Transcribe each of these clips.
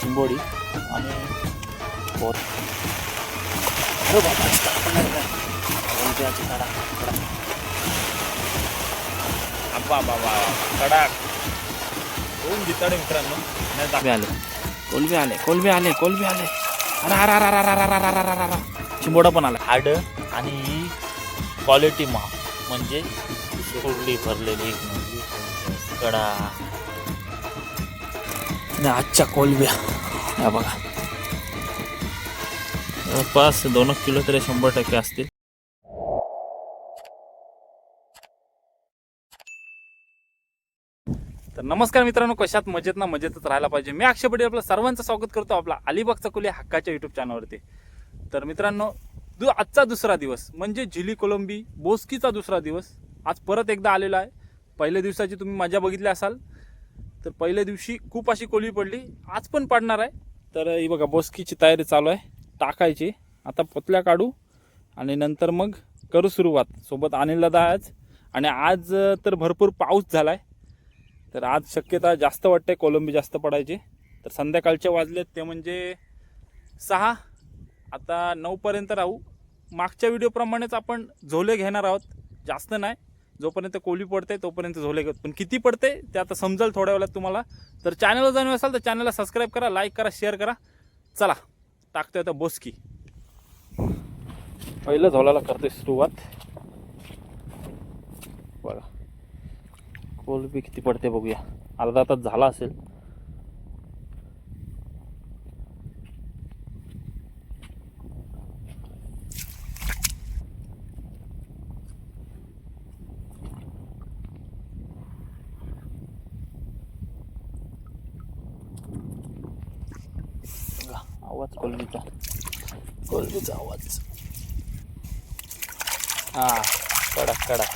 चिंबोडी आणि बाबा बाबा कोण कोलबी आले. कोलबी आले. कोलबी आले. अरा चिंबोडा पण आला. हार्ड आणि क्वालिटी मा. म्हणजे भरलेली म्हणजे कडा आणि आजच्या कोलब्या. या बघा. जवळपास दोन किलो तरी शंभर टक्के असतील. तर नमस्कार मित्रांनो कशात मजेत ना मजेतच राहायला पाहिजे. मी अक्षय पटेल आपलं सर्वांचं स्वागत करतो आपला अलिबाग चकुले हक्काच्या युट्यूब चॅनलवरती तर मित्रांनो दु आजचा दुसरा दिवस म्हणजे झिली कोलंबी बोस्कीचा दुसरा दिवस आज परत एकदा आलेला आहे. पहिल्या दिवसाची तुम्ही मजा बघितली असाल. तर पहिल्या दिवशी खूप अशी कोळी पडली. आज पण पडणार आहे. तर ही बघा बोस्कीची तयारी चालू आहे. टाकायची. आता पतल्या काढू. आणि नंतर मग करू सुरुवात. सोबत अनिल दादा आज आणि आज तर भरपूर पाऊस झाला आहे तर आज शक्यता जास्त वाटते कोलंबी जास्त पडायची. तर संध्याकाळचे वाजलेत ते म्हणजे सहा. आता नऊपर्यंत राहू. मागच्या व्हिडिओप्रमाणेच आपण झोले घेणार आहोत. जास्त नाही. जोपर्यंत कोली पडते तोपर्यंत झोले घेत पण किती पडते ते आता समजेल थोड्या वेळात तुम्हाला. तर चॅनलवर जाणून असाल तर चॅनलला सबस्क्राईब करा लाईक करा शेअर करा. चला टाकतोय आता बोसकी. पहिलं झोलाला करते सुरुवात. बघा. कोलबी किती पडते बघूया. अर्धा तास झाला असेल बघा, आवाज कोलबीचा कोलबीचा आवाज. हा कडक कडक.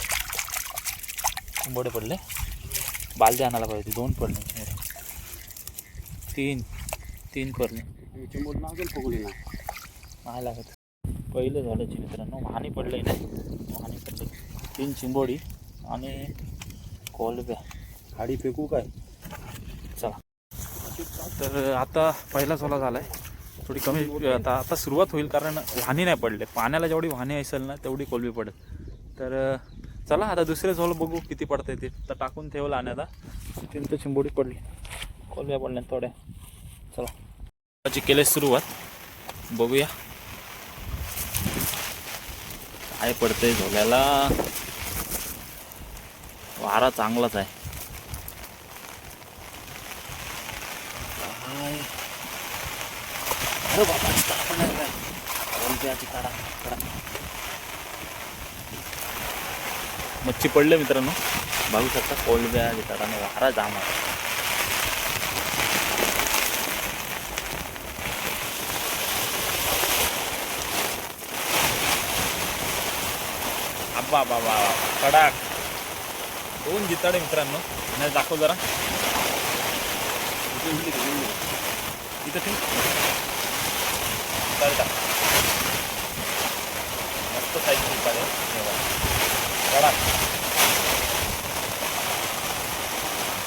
बडे पडले. बालदी आणायला पाहिजे दोन पडले. तीन तीन पडले. नाही. लागत. पहिलं झालं मित्रांनो वाहनी पडलंय नाही. वाहनी पडले. तीन चिंबोडी आणि कोलब्या. हाडी फेकू काय? चला. तर आता पहिला झोला झाला आहे थोडी कमी आता आता सुरुवात होईल कारण वाहने नाही पडले पाण्याला जेवढी वाहने असेल ना तेवढी कोलबी पडेल तर चला आता दुसरे झोल बघू किती पडते ते. तर टाकून ठेवलं आणि आता तीन चिंबोडी पडली. कोलब्या पडल्या थोड्या. चला. केले सुरुवात. बघूया. काय पडतंय झोल्याला? वारा चांगलाच आहे. अरे बाबा काढा मच्छी पडले मित्रांनो. बघू शकता कोलब्या विचाराने वारा जाम आहे. आब्बा बाबा कडाक. दोन जिताडे मित्रांनो. नाही दाखव जरा. इथं ठेव. जिताडे टाक मस्त साईज बघा.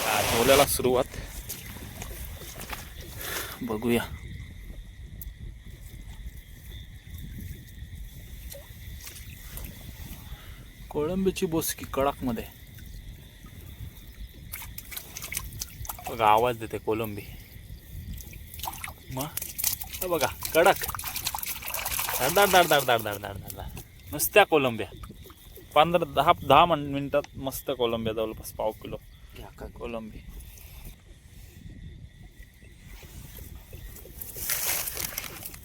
हा, सुरुवात बघूया कोळंबीची बोसकी कडाकमध्ये बघा आवाज देते कोलंबी मग बघा कडक धाड धाड धाड धाड धाड धाड धाड नुसत्या कोलंबिया. पंधरा दहा दहा मिनिटात मस्त कोलंबिया जवळपास पाव किलो. कोलंबी.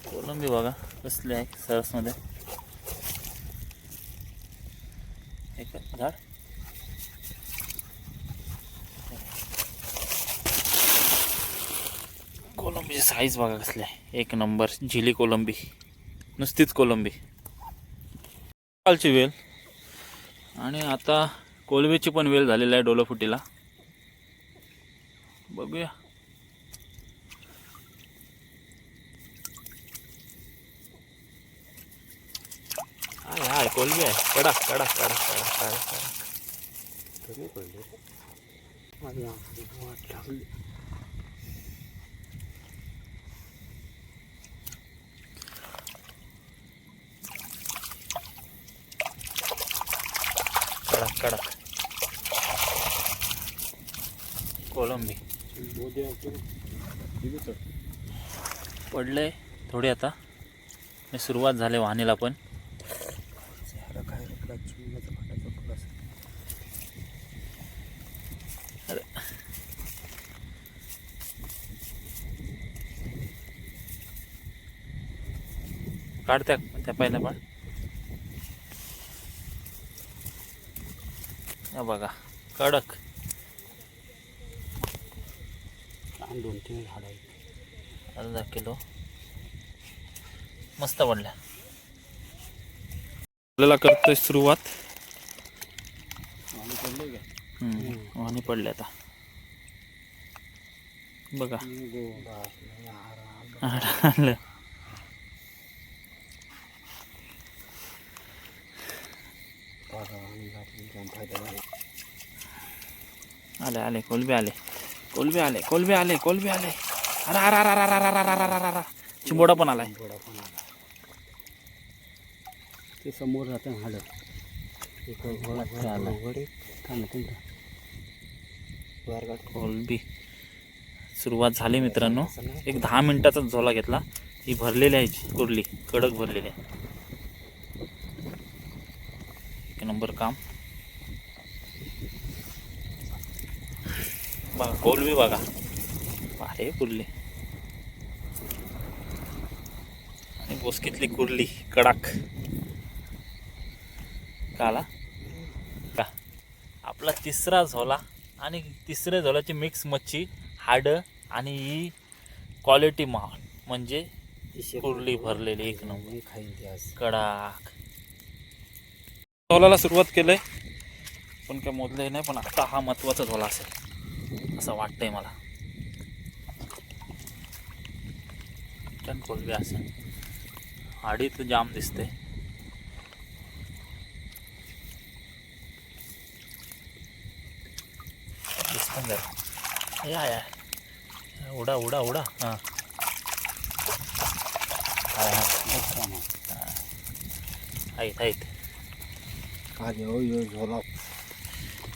कोलंबी बघा कसली आहे सरसमध्ये. एक झाड? कोलंबीची साईज बघा कसली आहे. एक नंबर झिली कोलंबी. नुसतीच कोलंबी. कालची वेल. आणि आता कोलंबीची पण वेल झालेली आहे डोलोफुटीला. बघूया. यार आहे. कडा कडा कडा कडा कडा कडा कडक कोलंबी पडले थोडे आता. सुरुवात झाली वाहनीला पण. अरे. त्या पहिल्या पण. हा बघा कडक. दोन तीन झाड आहेत. अर्धा किलो. मस्त पडल्या. आपल्याला करतोय सुरुवात. आणि पडले आता. बघा. आलं. आले आले कोलबे आले कोलबे आले कोलबे आले कोलबे आले अरे अरे अरे अरे अरे अरे अरे अरे अरे अरे चिंबोडा पण आलाय पण आला ते समोर राहतं हाड. कोलबी सुरुवात झाली मित्रांनो एक दहा मिनिटाचा झोला घेतला ही भरलेली आहे कुर्ली कडक भरलेली आहे एक नंबर काम बघा कोलबी बघा. अरे कुर्ली आणि बोसकीतली कुर्ली कडक. का आला का? आपला तिसरा झोला आणि तिसऱ्या झोलाची मिक्स मच्छी हाडं आणि ही क्वालिटी माल. म्हणजे कुर्ली भरलेली एक नंबर खाईन ते आज. कडाक. झोलाला सुरुवात केलंय पण काय मोजलंय नाही पण आता हा महत्त्वाचा झोला असेल. असं वाटतंय मला. पण कोलबी असेल हाडी तर जाम दिसते दिसतं जरा. या या. उडा उडा उडा. हां. आहेत आहेत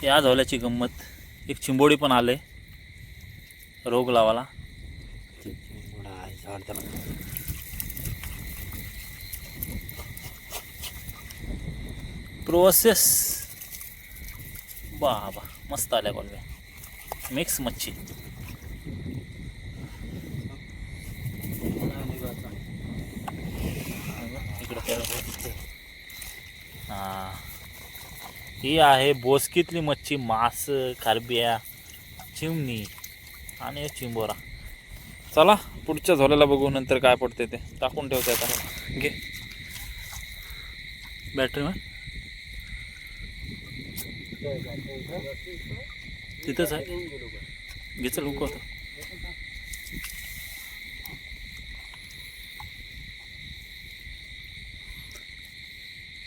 या झोल्याची गंमत. एक चिंबोडी पण आले रोग लावाला प्रोसेस बा बा मस्त आल्या कोलब्या मिक्स मच्छी. इकडं हां. ही आहे बोसकीतली मच्छी मास खारबिया चिमणी आणि चिंबोरा. चला पुढच्या झोल्याला बघू नंतर काय पडते ते. टाकून ठेवते आता. घे. बॅटरी मॅन तिथंच आहे. घे चल उकवतो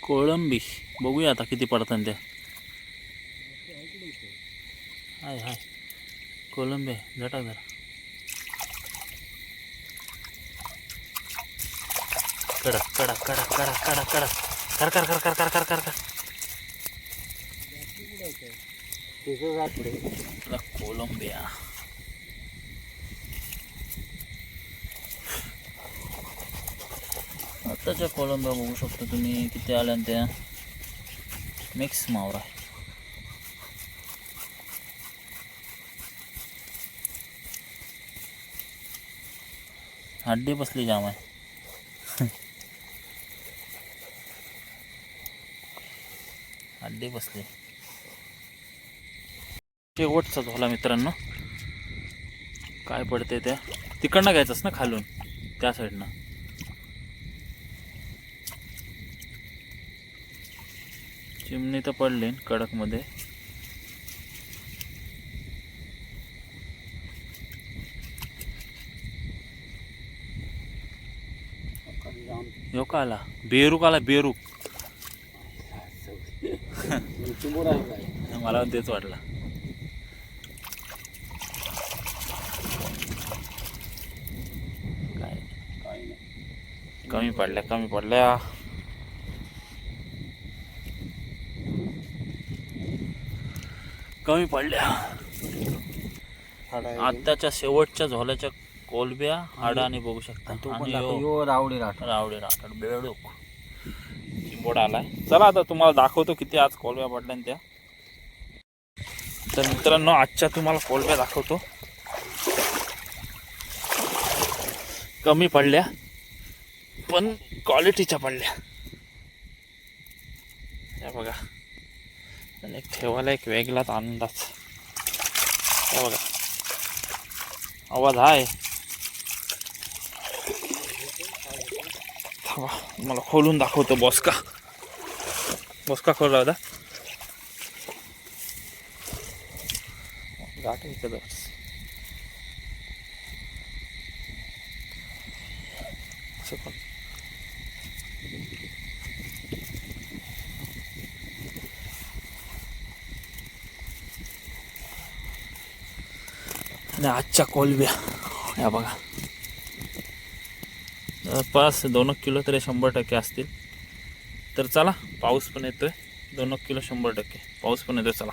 कोळंबी. बघूया आता किती पडतात त्या हाय हाय. कोलंबे झटा जरा. कडक कडक कडक कडक कडक कडक. कर कर कर कर कर कर कर कर. कोलंबिया. आताच्या कोलंबिया बघू शकता तुम्ही किती आल्या त्या. मिक्स मावरा. आहे हड्डी बसली जाम आहे हड्डी बसली. शेवटचा झोला मित्रांनो. काय पडते त्या तिकडनं घ्यायचंच ना खालून? त्या साईडनं. चिमणी तर पडली कडकमध्ये. यो का आला बेरूक. आला बेरूक मला तेच वाटला. काय? काय नाही कमी पडल्या कमी पडल्या. कमी पडल्या. आत्ताच्या शेवटच्या झोल्याच्या कोलब्या हाडा आणि बघू शकता. रावडी राठ रावडे राठड बेडूक. चिंबोडा आलाय. चला आता तुम्हाला दाखवतो किती आज कोलब्या पडल्या त्या. तर मित्रांनो आजच्या तुम्हाला कोलब्या दाखवतो. कमी पडल्या पण क्वालिटीच्या पडल्या. बघा. आणि एक ठेवायला एक वेगळाच अंदाज हे बघा आवाज आहे थांबा मला खोलून दाखवतो बॉस्का बॉस्का खोल होता गाठ आहे इथं असं पण. आणि आजच्या कोलब्या या बघा. जवळपास दोन एक किलो तरी शंभर टक्के असतील. तर चला पाऊस पण येतोय. दोन एक किलो शंभर टक्के. पाऊस पण येतोय चला.